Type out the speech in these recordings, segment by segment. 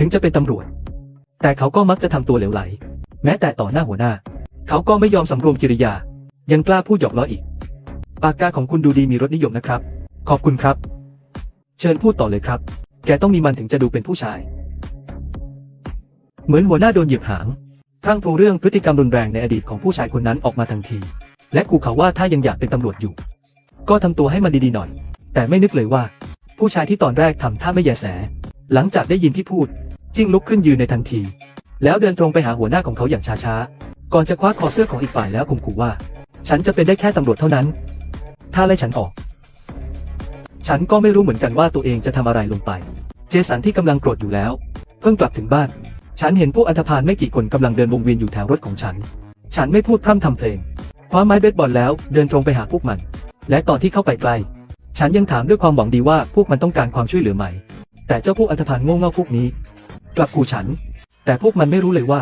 ถึงจะเป็นตำรวจ แต่เขาก็มักจะทำตัวเหลวไหล แม้แต่ต่อหน้าหัวหน้า เขาก็ไม่ยอมสำรวมกิริยา ยังกล้าพูดหยอกล้ออีก ปากกาของคุณดูดีมีรสนิยมนะครับ ขอบคุณครับ เชิญพูดต่อเลยครับ แกต้องมีมันถึงจะดูเป็นผู้ชาย เหมือนหัวหน้าโดนเหยียบหางพรั่งพรูเรื่องพฤติกรรมรุนแรงในอดีตของผู้ชายคนนั้นออกมาทันที และขู่เขาว่าถ้ายังอยากเป็นตำรวจอยู่ ก็ทำตัวให้มันดีๆหน่อย แต่ไม่นึกเลยว่า ผู้ชายที่ตอนแรกทำท่าไม่แยแส หลังจากได้ยินที่พูด จิ้งลุกขึ้นยืนในทันที แล้วเดินตรงไปหาหัวหน้าของเขาอย่างช้าๆ ก่อนจะคว้าคอเสื้อของอีกฝ่ายแล้วข่มขู่ว่า ฉันจะเป็นได้แค่ตำรวจเท่านั้น ถ้าไล่ฉันออก ฉันก็ไม่รู้เหมือนกันว่าตัวเองจะทำอะไรลงไป เจสันที่กำลังโกรธอยู่แล้ว เพิ่งกลับถึงบ้าน ฉันเห็นพวกอันธพาลไม่กี่คนกำลังเดินวงเวียนอยู่แถวรถของฉัน ฉันไม่พูดพร่ำทำเพลง คว้าไม้เบสบอลแล้วเดินตรงไปหาพวกมัน และตอนที่เข้าไปใกล้ฉันยังถามด้วยความหวังดีว่าพวกมันต้องการความช่วยเหลือไหม แต่เจ้าพวกอันธพาลโง่เง่าพวกนี้ กลับขู่ฉัน แต่พวกมันไม่รู้เลยว่า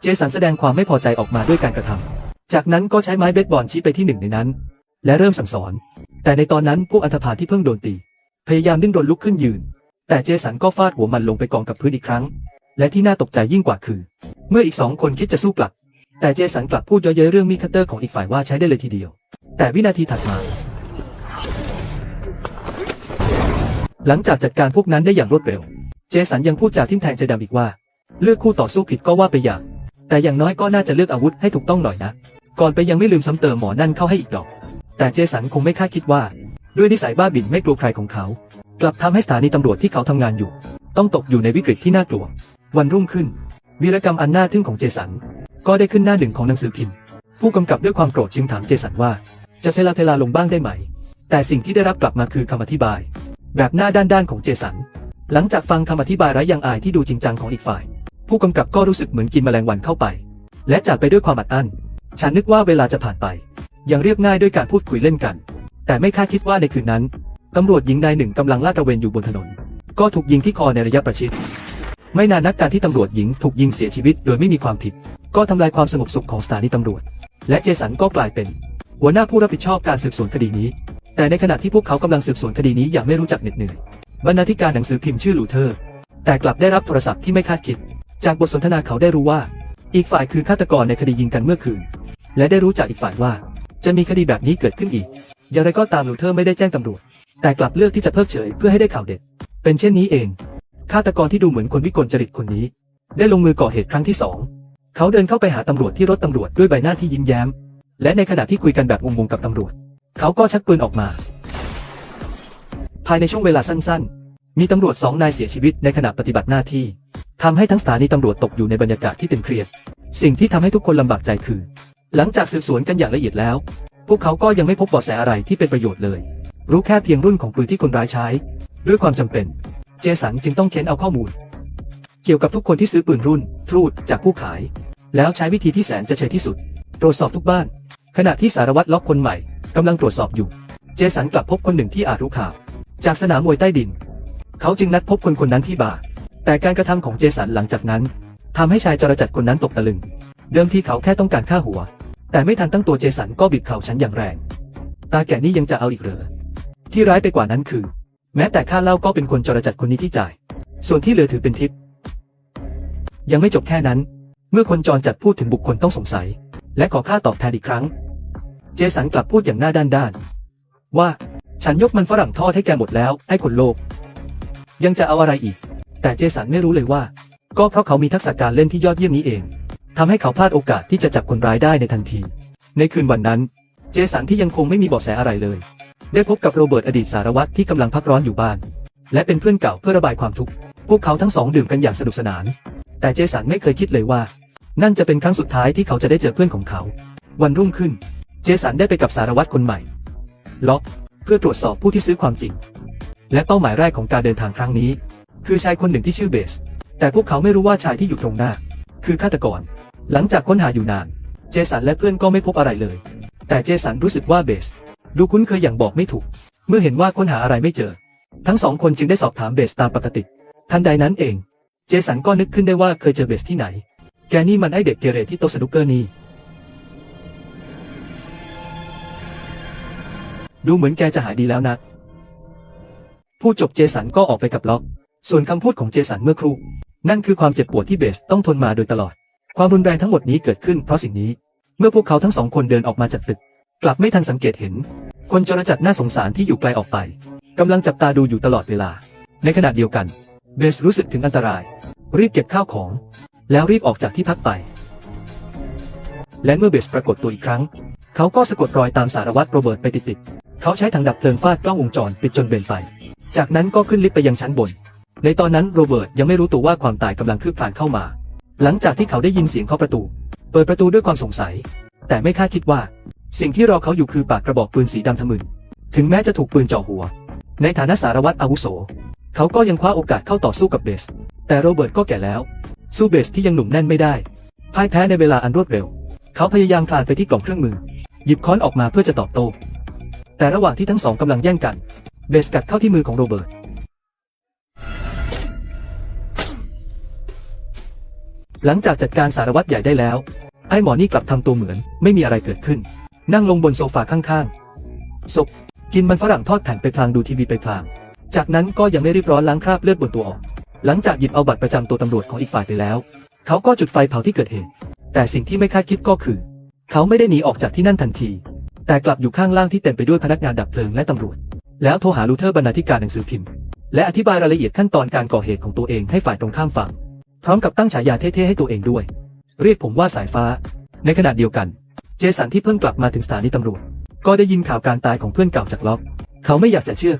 เจสันแสดงความไม่พอใจออกมาด้วยการกระทำจากนั้นก็ใช้ไม้เบสบอลชี้ไปที่หนึ่งในนั้น และเริ่มสั่งสอน แต่ในตอนนั้นพวกอันธพาลที่เพิ่งโดนตี พยายามดิ้นรนลุกขึ้นยืน แต่เจสันก็ฟาดหัวมันลงไปกองกับพื้นอีกครั้ง และที่น่าตกใจยิ่งกว่าคือ เมื่ออีกสองคนคิดจะสู้กลับ แต่เจสันกลับพูดเย้อเย้ยเรื่องมีดคัตเตอร์ของอีกฝ่ายว่าใช้ได้เลยทีเดียว แต่วินาทีถัดมาหลังจากจัดการพวกนั้นได้อย่างรวดเร็ว เจสันยังพูดจาทิ่มแทงใจดำอีกว่า เลือกคู่ต่อสู้ผิดก็ว่าไปอย่าง แต่อย่างน้อยก็น่าจะเลือกอาวุธให้ถูกต้องหน่อยนะ ก่อนไปยังไม่ลืมซ้ำเติมหมอนั่นเข้าให้อีกดอก แต่เจสันคงไม่คาดคิดว่า ด้วยนิสัยบ้าบิ่นไม่กลัวใครของเขา กลับทำให้สถานีตำรวจที่เขาทำงานอยู่ ต้องตกอยู่ในวิกฤตที่น่ากลัว วันรุ่งขึ้นวีรกรรมอันน่าทึ่งของเจสัน ก็ได้ขึ้นหน้าหนึ่งของหนังสือพิมพ์ ผู้กำกับด้วยความโกรธจึงถามเจสันว่า จะเพลาเพลาลงบ้างได้ไหม แต่สิ่งที่ได้รับกลับมาคือคำอธิบาย แบบหน้าด้านๆของเจสัน หลังจากฟังคำอธิบายไร้ยังอายที่ดูจริงจังของอีกฝ่าย ผู้กำกับก็รู้สึกเหมือนกินแมลงวันเข้าไป และจากไปด้วยความอัดอั้น ฉันนึกว่าเวลาจะผ่านไปย่างเรียบง่ายด้วยการพูดคุยเล่นกัน แต่ไม่คาดคิดว่าในคืนนั้นตำรวจหญิงนายหนึ่งกำลังลาดตระเวนอยู่บนถนน ก็ถูกยิงที่คอในระยะประชิด ไม่นานนักการที่ตำรวจหญิงถูกยิงเสียชีวิตโดยไม่มีความผิด ก็ทำลายความสงบสุขของสถานีตำรวจ และเจสันก็กลายเป็น หัวหน้าผู้รับผิดชอบการสืบสวนคดีนี้ แต่ในขณะที่พวกเขากำลังสืบสวนคดีนี้อย่างไม่รู้จักเหน็ดเหนื่อย บรรณาธิการหนังสือพิมพ์ชื่อลูเทอร์ แต่กลับได้รับโทรศัพท์ที่ไม่คาดคิด จากบทสนทนาเขาได้รู้ว่า อีกฝ่ายคือฆาตกรในคดียิงกันเมื่อคืน และได้รู้จากอีกฝ่ายว่า จะมีคดีแบบนี้เกิดขึ้นอีก อย่างไรก็ตามลูเทอร์ไม่ได้แจ้งตำรวจ แต่กลับเลือกที่จะเพิกเฉยเพื่อให้ได้ข่าวเด็ด เป็นเช่นนี้เอง ฆาตกรที่ดูเหมือนคนวิกลจริตคนนี้ ได้ลงมือก่อเหตุครั้งที่สอง เขาเดินเข้าไปหาตำรวจที่รถตำรวจด้วยใบหน้าที่ยิ้มแย้ม และในขณะที่คุยกันแบบงงๆกับตำรวจ เขาก็ชักปืนออกมา ภายในช่วงเวลาสั้นๆ มีตำรวจสองนายเสียชีวิตในขณะปฏิบัติหน้าที่ทำให้ทั้งสถานีตำรวจตกอยู่ในบรรยากาศที่ตึงเครียด สิ่งที่ทำให้ทุกคนลำบากใจคือ หลังจากสืบสวนกันอย่างละเอียดแล้ว พวกเขาก็ยังไม่พบเบาะแสอะไรที่เป็นประโยชน์เลย รู้แค่เพียงรุ่นของปืนที่คนร้ายใช้ ด้วยความจำเป็น เจสันจึงต้องเค้นเอาข้อมูล เกี่ยวกับทุกคนที่ซื้อปืนรุ่นทรูดจากผู้ขาย แล้วใช้วิธีที่แสนจะเฉยที่สุด ตรวจสอบทุกบ้าน ขณะที่สารวัตรล็อกคนใหม่กำลังตรวจสอบอยู่ เจสันกลับพบคนหนึ่งที่อาจรู้ข่าว จากสนามมวยใต้ดิน เขาจึงนัดพบคนคนนั้นที่บาร์แต่การกระทำของเจสันหลังจากนั้นทำให้ชายจรจัดคนนั้นตกตะลึง เดิมที่เขาแค่ต้องการฆ่าหัว แต่ไม่ทันตั้งตัวเจสันก็บีบเข่าฉันอย่างแรง ตาแก่นี่ยังจะเอาอีกเหรอที่ร้ายไปกว่านั้นคือ แม้แต่ค่าเหล้าก็เป็นคนจรจัดคนนี้ที่จ่าย ส่วนที่เหลือถือเป็นทิป ยังไม่จบแค่นั้น เมื่อคนจรจัดพูดถึงบุคคลต้องสงสัย และขอค่าตอบแทนอีกครั้ง เจสันกลับพูดอย่างหน้าด้านด้านๆว่า ฉันยกมันฝรั่งทอดให้แกหมดแล้ว ไอ้คนโลภยังจะเอาอะไรอีก แต่เจสันไม่รู้เลยว่า ก็เพราะเขามีทักษะการเล่นที่ยอดเยี่ยมนี้เองทำให้เขาพลาดโอกาสที่จะจับคนร้ายได้ในทันที ในคืนวันนั้น เจสันที่ยังคงไม่มีเบาะแสอะไรเลย ได้พบกับโรเบิร์ตอดีตสารวัตรที่กำลังพักร้อนอยู่บ้าน และเป็นเพื่อนเก่าเพื่อระบายความทุกข์พวกเขาทั้งสองดื่มกันอย่างสนุกสนาน แต่เจสันไม่เคยคิดเลยว่า นั่นจะเป็นครั้งสุดท้ายที่เขาจะได้เจอเพื่อนของเขา วันรุ่งขึ้น เจสันได้ไปกับสารวัตรคนใหม่ ล็อก พื่อตรวจสอบผู้ที่ซื้อความจริง และเป้าหมายแรกของการเดินทางครั้งนี้ คือชายคนหนึ่งที่ชื่อเบส แต่พวกเขาไม่รู้ว่าชายที่อยู่ตรงหน้า คือฆาตกร หลังจากค้นหาอยู่นาน เจสันและเพื่อนก็ไม่พบอะไรเลย แต่เจสันรู้สึกว่าเบส ดูคุ้นเคยอย่างบอกไม่ถูก เมื่อเห็นว่าค้นหาอะไรไม่เจอ ทั้งสองคนจึงได้สอบถามเบสตามปกติ ทันใดนั้นเอง เจสันก็นึกขึ้นได้ว่าเคยเจอเบสที่ไหน แกนี่มันไอเด็กเกเรที่โต๊ะสนุกเกอร์นี่ ดูเหมือนแกจะหายดีแล้วนะ พูดจบเจสันก็ออกไปกับล็อก ส่วนคำพูดของเจสันเมื่อครู่ นั่นคือความเจ็บปวดที่เบสต้องทนมาโดยตลอด ความรุนแรงทั้งหมดนี้เกิดขึ้นเพราะสิ่งนี้ เมื่อพวกเขาทั้งสองคนเดินออกมาจากตึก กลับไม่ทันสังเกตเห็น คนจรจัดน่าสงสารที่อยู่ไกลออกไปกำลังจับตาดูอยู่ตลอดเวลา ในขณะเดียวกัน เบสรู้สึกถึงอันตราย รีบเก็บข้าวของ แล้วรีบออกจากที่พักไป และเมื่อเบสปรากฏตัวอีกครั้ง เขาก็สะกดรอยตามสารวัตรโรเบิร์ตไปติดๆ เขาใช้ถังดับเพลิงฟาดกล้องวงจรปิดจนเบนไป จากนั้นก็ขึ้นลิฟต์ไปยังชั้นบน ในตอนนั้นโรเบิร์ตยังไม่รู้ตัวว่าความตายกำลังคืบคลานเข้ามา หลังจากที่เขาได้ยินเสียงเคาะประตู เปิดประตูด้วยความสงสัย แต่ไม่คาดคิดว่า สิ่งที่รอเขาอยู่คือปากกระบอกปืนสีดำทะมึน ถึงแม้จะถูกปืนเจาะหัว ในฐานะสารวัตรอาวุโส เขาก็ยังคว้าโอกาสเข้าต่อสู้กับเบส แต่โรเบิร์ตก็แก่แล้ว สู้เบสที่ยังหนุ่มแน่นไม่ได้พ่ายแพ้ในเวลาอันรวดเร็ว เขาพยายามคลานไปที่กล่องเครื่องมือ หยิบค้อนออกมาเพื่อจะตอบโต้ แต่ระหว่างที่ทั้งสองกำลังแย่งกัน เบสกัดเข้าที่มือของโรเบิร์ต หลังจากจัดการสารวัตรใหญ่ได้แล้ว ไอ้หมอนี่กลับทำตัวเหมือน ไม่มีอะไรเกิดขึ้น นั่งลงบนโซฟาข้างๆ ศพ กินมันฝรั่งทอดแผ่นไปพลางดูทีวีไปพลาง จากนั้นก็ยังไม่รีบร้อนล้างคราบเลือดบนตัวออก หลังจากหยิบเอาบัตรประจำตัวตำรวจของอีกฝ่ายไปแล้ว เขาก็จุดไฟเผาที่เกิดเหตุ แต่สิ่งที่ไม่คาดคิดก็คือ เขาไม่ได้หนีออกจากที่นั่นทันที แต่กลับอยู่ข้างล่างที่เต็มไปด้วยพนักงานดับเพลิงและตำรวจ แล้วโทรหาลูเทอร์บรรณาธิการหนังสือพิมพ์ และอธิบายรายละเอียดขั้นตอนการก่อเหตุของตัวเองให้ฝ่ายตรงข้ามฟัง พร้อมกับตั้งฉายาเท่ๆให้ตัวเองด้วย เรียกผมว่าสายฟ้า ในขณะเดียวกัน เจสันที่เพิ่งกลับมาถึงสถานีตำรวจ ก็ได้ยินข่าวการตายของเพื่อนเก่าจากล็อก เขาไม่อยากจะเชื่อ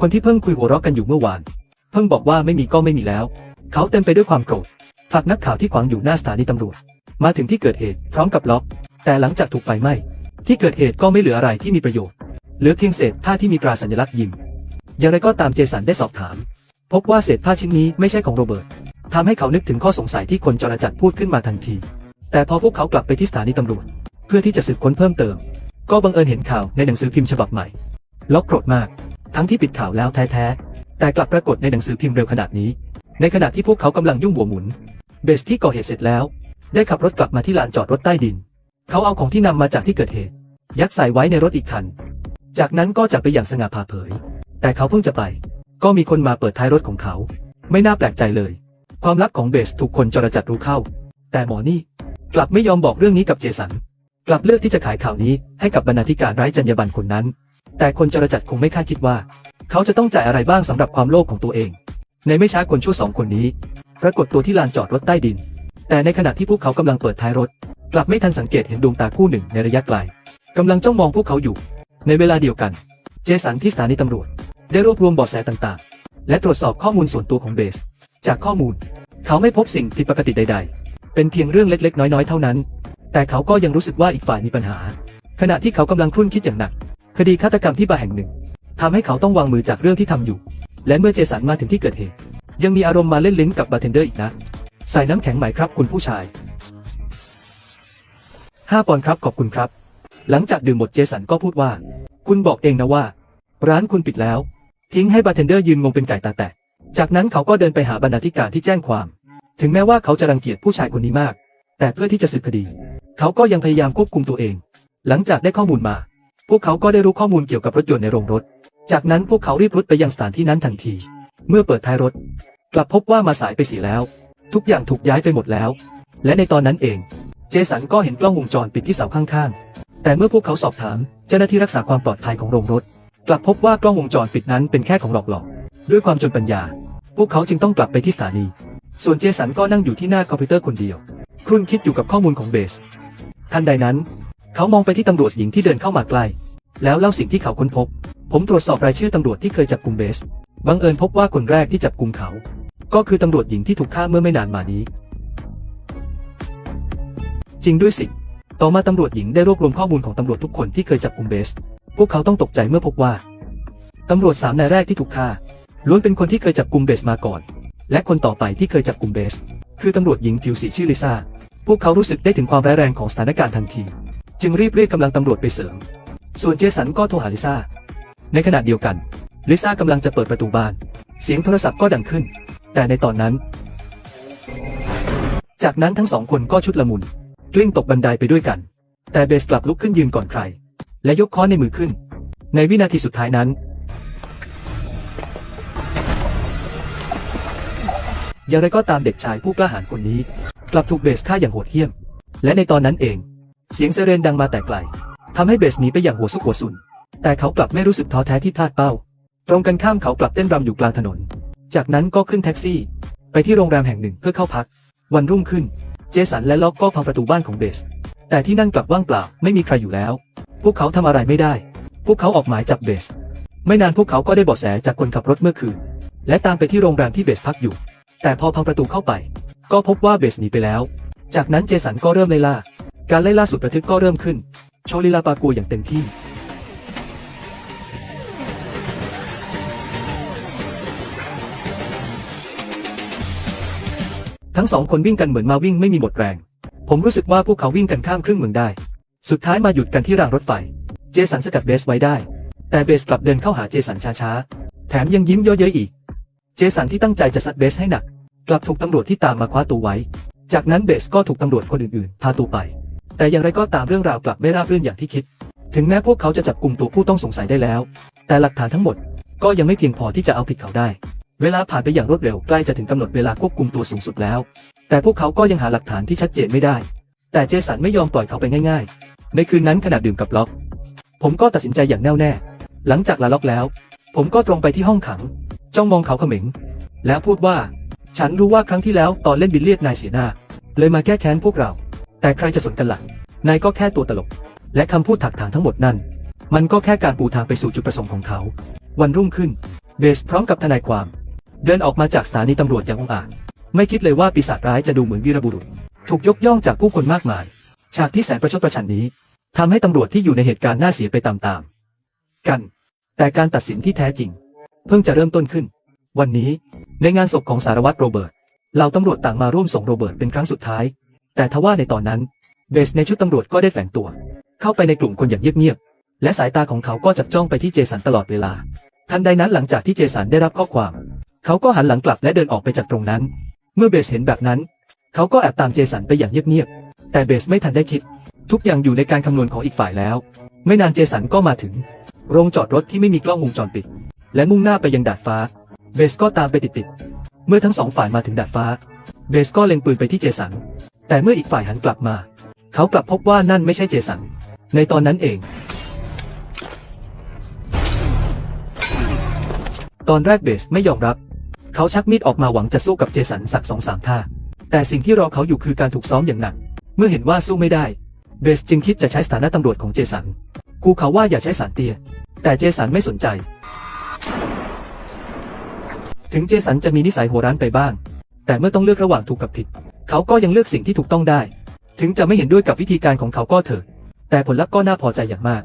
คนที่เพิ่งคุยหัวเราะกันอยู่เมื่อวาน เพิ่งบอกว่าไม่มีก็ไม่มีแล้ว เขาเต็มไปด้วยความโกรธผลักนักข่าวที่ขวางอยู่หน้าสถานีตำรวจ มาถึงที่เกิดเหตุพร้อมกับล็อก แต่หลังจากถูกไฟไหม้ ที่เกิดเหตุก็ไม่เหลืออะไรที่มีประโยชน์ เหลือเพียงเศษผ้าที่มีตราสัญลักษณ์ยิม อย่างไรก็ตามเจสันได้สอบถาม พบว่าเศษผ้าชิ้นนี้ไม่ใช่ของโรเบิร์ตทำให้เขานึกถึงข้อสงสัยที่คนจรจัดพูดขึ้นมาทันที แต่พอพวกเขากลับไปที่สถานีตำรวจ เพื่อที่จะสืบค้นเพิ่มเติม ก็บังเอิญเห็นข่าวในหนังสือพิมพ์ฉบับใหม่ ล็อกโกรธมาก ทั้งที่ปิดข่าวแล้วแท้ๆ แต่กลับปรากฏในหนังสือพิมพ์เร็วขนาดนี้ ในขณะที่พวกเขากำลังยุ่งหัวหมุน เบสที่ก่อเหตุเสร็จแล้ว ได้ขับรถกลับมาที่ลานจอดรถใต้ดิน เขาเอาของที่นำมาจากที่เกิดเหตุ ยัดใส่ไว้ในรถอีกคัน จากนั้นก็จากไปอย่างสง่าผ่าเผย แต่เขาเพิ่งจะไป ก็มีคนมาเปิดท้ายรถของเขา ไม่น่าแปลกใจเลย ความลับของเบสถูกคนจรจัดรู้เข้า แต่หมอนี่ กลับไม่ยอมบอกเรื่องนี้กับเจสัน กลับเลือกที่จะขายข่าวนี้ให้กับบรรณาธิการไร้จรรยาบรรณคนนั้น แต่คนจรจัดคงไม่คาดคิดว่า เขาจะต้องจ่ายอะไรบ้างสำหรับความโลภของตัวเอง ในไม่ช้าคนชั่วสองคนนี้ ปรากฏตัวที่ลานจอดรถใต้ดิน แต่ในขณะที่พวกเขากำลังเปิดท้ายรถ กลับไม่ทันสังเกตเห็นดวงตาคู่หนึ่งในระยะไกลกำลังจ้องมองพวกเขาอยู่ ในเวลาเดียวกัน เจสันที่สถานีตำรวจ ได้รวบรวมเบาะแสต่างๆ และตรวจสอบข้อมูลส่วนตัวของเบส จากข้อมูล เขาไม่พบสิ่งผิดปกติใด ๆ เป็นเพียงเรื่องเล็ก ๆ น้อยๆ เท่านั้น แต่เขาก็ยังรู้สึกว่าอีกฝ่ายมีปัญหา ขณะที่เขากำลังครุ่นคิดอย่างหนัก คดีฆาตกรรมที่บาร์แห่งหนึ่งทำให้เขาต้องวางมือจากเรื่องที่ทำอยู่ และเมื่อเจสันมาถึงที่เกิดเหตุ ยังมีอารมณ์มาเล่นลิ้นกับบาร์เทนเดอร์อีกนะ ใส่น้ำแข็งไหมครับคุณผู้ชาย ห้าปอนด์ครับขอบคุณครับ หลังจากดื่มหมดเจสันก็พูดว่า คุณบอกเองนะว่า ร้านคุณปิดแล้ว ทิ้งให้บาร์เทนเดอร์ยืนงงเป็นไก่ตาแตก จากนั้นเขาก็เดินไปหาบรรณาธิการที่แจ้งความ ถึงแม้ว่าเขาจะรังเกียจผู้ชายคนนี้มาก แต่เพื่อที่จะสืบคดี เขาก็ยังพยายามควบคุมตัวเอง หลังจากได้ข้อมูลมา พวกเขาก็ได้รู้ข้อมูลเกี่ยวกับรถยนต์ในโรงรถ จากนั้นพวกเขารีบรุดไปยังสถานที่นั้นทันที เมื่อเปิดท้ายรถ กลับพบว่ามาสายไปสีแล้ว ทุกอย่างถูกย้ายไปหมดแล้ว และในตอนนั้นเอง เจสันก็เห็นกล้องวงจรปิดที่เสาข้างๆ แต่เมื่อพวกเขาสอบถามเจ้าหน้าที่รักษาความปลอดภัยของโรงรถ กลับพบว่ากล้องวงจรปิดนั้นเป็นแค่ของหลอกหลอกด้วยความจนปัญญา พวกเขาจึงต้องกลับไปที่สถานี ส่วนเจสันก็นั่งอยู่ที่หน้าคอมพิวเตอร์คนเดียวครุ่นคิดอยู่กับข้อมูลของเบส ทันใดนั้น เขามองไปที่ตำรวจหญิงที่เดินเข้ามาใกล้ แล้วเล่าสิ่งที่เขาค้นพบ ผมตรวจสอบรายชื่อตำรวจที่เคยจับกุมเบส บังเอิญพบว่าคนแรกที่จับกุมเขา ก็คือตำรวจหญิงที่ถูกฆ่าเมื่อไม่นานมานี้ จริงด้วยสิ ต่อมาตำรวจหญิงได้รวบรวมข้อมูลของตำรวจทุกคนที่เคยจับกุมเบส พวกเขาต้องตกใจเมื่อพบว่าตำรวจสามนายแรกที่ถูกฆ่าล้วนเป็นคนที่เคยจับกุมเบสมาก่อน และคนต่อไปที่เคยจับกุมเบส คือตำรวจหญิงผิวสีชื่อลิซ่า พวกเขารู้สึกได้ถึงความร้ายแรงของสถานการณ์ทันที จึงรีบเรียกกำลังตำรวจไปเสริม ส่วนเจสันก็โทรหาลิซ่า ในขณะเดียวกันลิซ่ากำลังจะเปิดประตูบ้าน เสียงโทรศัพท์ก็ดังขึ้น แต่ในตอนนั้น จากนั้นทั้งสองคนก็ชุดละมุน กลิ้งตกบันไดไปด้วยกัน แต่เบสกลับลุกขึ้นยืนก่อนใคร และยกค้อนในมือขึ้น ในวินาทีสุดท้ายนั้น อย่างไรก็ตามเด็กชายผู้กล้าหาญคนนี้ กลับถูกเบสฆ่าอย่างโหดเหี้ยม และในตอนนั้นเอง เสียงไซเรนดังมาแต่ไกลทำให้เบสหนีไปอย่างหัวซุกหัวซุน แต่เขากลับไม่รู้สึกท้อแท้ที่พลาดเป้า ตรงกันข้ามเขากลับเต้นรำอยู่กลางถนน จากนั้นก็ขึ้นแท็กซี่ ไปที่โรงแรมแห่งหนึ่งเพื่อเข้าพัก วันรุ่งขึ้น เจสันและล็อกก็พังประตูบ้านของเบส แต่ที่นั่นกลับว่างเปล่าไม่มีใครอยู่แล้ว พวกเขาทำอะไรไม่ได้ พวกเขาออกหมายจับเบส ไม่นานพวกเขาก็ได้เบาะแสจากคนขับรถเมื่อคืน และตามไปที่โรงแรมที่เบสพักอยู่ แต่พอพังประตูเข้าไป ก็พบว่าเบสหนีไปแล้ว จากนั้นเจสันก็เริ่มไล่ล่า การไล่ล่าสุดระทึกก็เริ่มขึ้น โชลีลาปากัวอย่างเต็มที่ ทั้งสองคนวิ่งกันเหมือนมาวิ่งไม่มีหมดแรง ผมรู้สึกว่าพวกเขาวิ่งกันข้ามครึ่งเมืองได้ สุดท้ายมาหยุดกันที่รางรถไฟ เจสันสกัดเบสไว้ได้ แต่เบสกลับเดินเข้าหาเจสันช้าๆ แถมยังยิ้มเย้ยอีก เจสันที่ตั้งใจจะซัดเบสให้หนัก กลับถูกตำรวจที่ตามมาคว้าตัวไว้ จากนั้นเบสก็ถูกตำรวจคนอื่นๆ พาตัวไป แต่อย่างไรก็ตามเรื่องราวกลับไม่ราบรื่นอย่างที่คิด ถึงแม้พวกเขาจะจับกลุ่มตัวผู้ต้องสงสัยได้แล้ว แต่หลักฐานทั้งหมดก็ยังไม่เพียงพอที่จะเอาผิดเขาได้ เวลาผ่านไปอย่างรวดเร็วใกล้จะถึงกำหนดเวลาควบคุมตัวสูงสุดแล้ว แต่พวกเขาก็ยังหาหลักฐานที่ชัดเจนไม่ได้ แต่เจสันไม่ยอมปล่อยเขาไปง่าย ๆ ในคืนนั้นขณะดื่มกับล็อก ผมก็ตัดสินใจอย่างแน่วแน่ หลังจากลาล็อกแล้ว ผมก็ตรงไปที่ห้องขัง จ้องมองเขาเขม็ง แล้วพูดว่า ฉันรู้ว่าครั้งที่แล้วตอนเล่นบิลเลียดนายเสียหน้า เลยมาแก้แค้นพวกเรา แต่ใครจะสนกันละ่ะนายก็แค่ตัวตลก และคำพูดถักถางทั้งหมดนั่นมันก็แค่การปูทางไปสู่จุดประสงค์ของเขา วันรุ่งขึ้น เบสพร้อมกับทนายความ เดินออกมาจากสถานีตำรวจอย่างองอาจไม่คิดเลยว่าปีศาจร้ายจะดูเหมือนวีรบุรุษ ถูกยกย่องจากผู้คนมากมาย ฉากที่แสนประชดประชันนี้ทำให้ตำรวจที่อยู่ในเหตุการณ์น่าเสียไปตามๆกัน แต่การตัดสินที่แท้จริง เพิ่งจะเริ่มต้นขึ้น วันนี้ในงานศพของสารวัตรโรเบิร์ตเหล่าตำรวจต่างมาร่วมส่งโรเบิร์ตเป็นครั้งสุดท้าย แต่ทว่าในตอนนั้น เบสในชุดตำรวจก็ได้แฝงตัว เข้าไปในกลุ่มคนอย่างเงียบๆและสายตาของเขาก็จับจ้องไปที่เจสันตลอดเวลา ทันใดนั้นหลังจากที่เจสันได้รับข้อความ เขาก็หันหลังกลับและเดินออกไปจากตรงนั้น เมื่อเบสเห็นแบบนั้น เขาก็แอบตามเจสันไปอย่างเงียบๆ แต่เบสไม่ทันได้คิด ทุกอย่างอยู่ในการคำนวณของอีกฝ่ายแล้ว ไม่นานเจสันก็มาถึง โรงจอดรถที่ไม่มีกล้องวงจรปิด และมุ่งหน้าไปยังดาดฟ้า เบสก็ตามไปติดๆ เมื่อทั้งสองฝ่ายมาถึงดาดฟ้า เบสก็เล็งปืนไปที่เจสัน แต่เมื่ออีกฝ่ายหันกลับมา เขากลับพบว่านั่นไม่ใช่เจสัน ในตอนนั้นเองตอนแรกเบสไม่ยอมรับ เขาชักมีดออกมาหวังจะสู้กับเจสันสักสองสามท่า แต่สิ่งที่รอเขาอยู่คือการถูกซ้อมอย่างหนัก เมื่อเห็นว่าสู้ไม่ได้ เบสจึงคิดจะใช้สถานะตำรวจของเจสันกูเขาว่าอย่าใช้สารเตีย แต่เจสันไม่สนใจ ถึงเจสันจะมีนิสัยโหร้านไปบ้าง แต่เมื่อต้องเลือกระหว่างถูกกับผิด เขาก็ยังเลือกสิ่งที่ถูกต้องได้ ถึงจะไม่เห็นด้วยกับวิธีการของเขาก็เถอะ แต่ผลลัพธ์ก็น่าพอใจอย่างมาก